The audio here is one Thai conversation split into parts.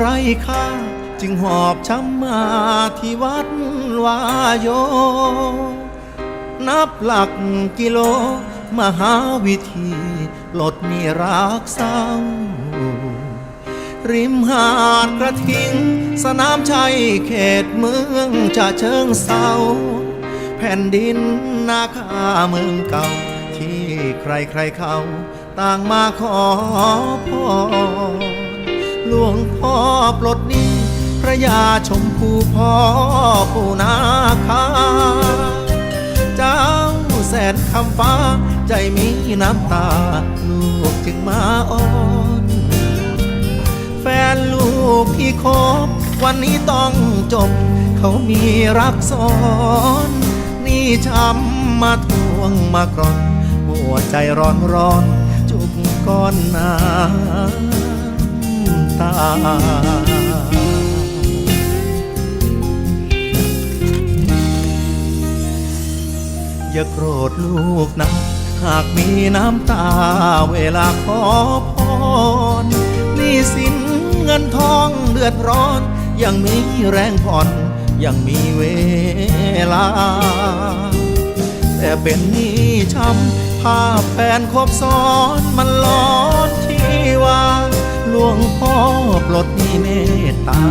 ไรค่าจึงหอบช้ำมาที่วัดวายโย นับหลักกิโล มหาวิธีลดหนี่รักเศร้า ริมหาดกระทิง สนามชัยเขตเมืองจะเชิงเศร้า แผ่นดินนาคาเมืองเก่า ที่ใครใครๆเขาต่างมาขอพร หลวงพ่อปลดหนี้พระยาชมพูพ่อปูนาคา เจ้าแสนคำฟ้าใจมีน้ำตา ลูกจึงมาอ้อนแฟนลูกที่คบ วันนี้ต้องจบ เขามีรักซ้อน นี่ช้ำมาทวงมากรอน หัวใจร้อนร้อน จุกก้อนน้ำาอย่าโกรธลูกนะ หากมีน้ำตาเวลาขอพรนี่สินเงินทองเดือดร้อน ยังมีแรงผ่อนยังมีเวลา แต่เป็นนี้ช้ำภาพแฟนคบซ้อนมันร้อนที่ว่า หลวงพ่อปลดหนี้เมตตา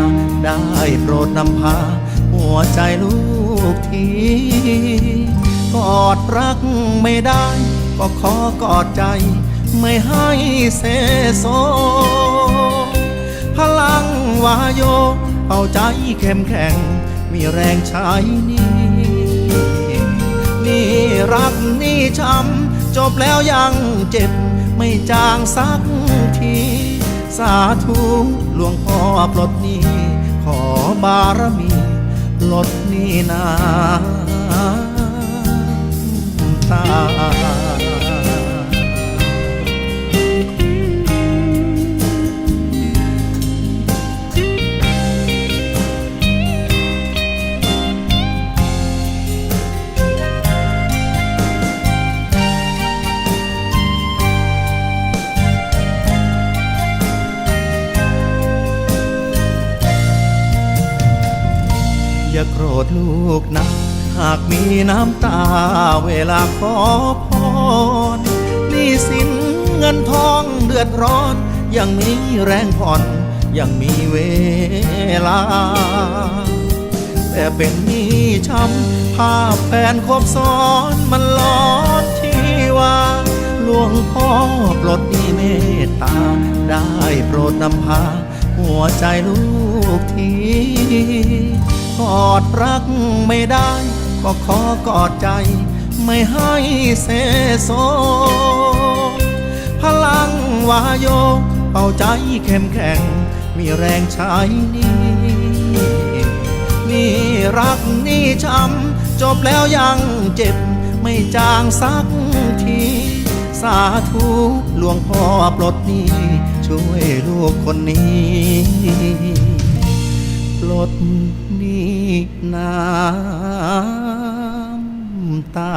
ได้โปรดนำพา หัวใจลูกทีกอดรักไม่ได้ ก็ขอกอดใจ ไม่ให้เสโซพลังวายโยเอาใจเข้มแข็ง มีแรงใช้นี่ นี่รักนี่ช้ำจบแล้วยังเจ็บไม่จางสักที สาธุหลวงพ่อปลดนี้ขอบารมีปลดนี้นาตา อย่าโกรธลูกนะ หากมีน้ำตาเวลาขอพรนี่สินเงินทองเดือดร้อน ยังมีแรงผ่อน ยังมีเวลา แต่เป็นนี้ช้ำภาพแฟนคบซ้อนมันร้อนที่ว่าหลวงพ่อปลดหนี้เมตตา ได้โปรดนำพา หัวใจลูกที กอดรักไม่ได้ ก็ขอกอดใจ ไม่ให้เสโซ พลังวายโยเป่าใจเข้มแข็ง มีแรงใช้นี่นี่รักนี่ช้ำจบแล้วยังเจ็บ ไม่จางสักที สาธุหลวงพ่อปลดนี้ ช่วยลูกคนนี้ ปลดนี้น้ำตา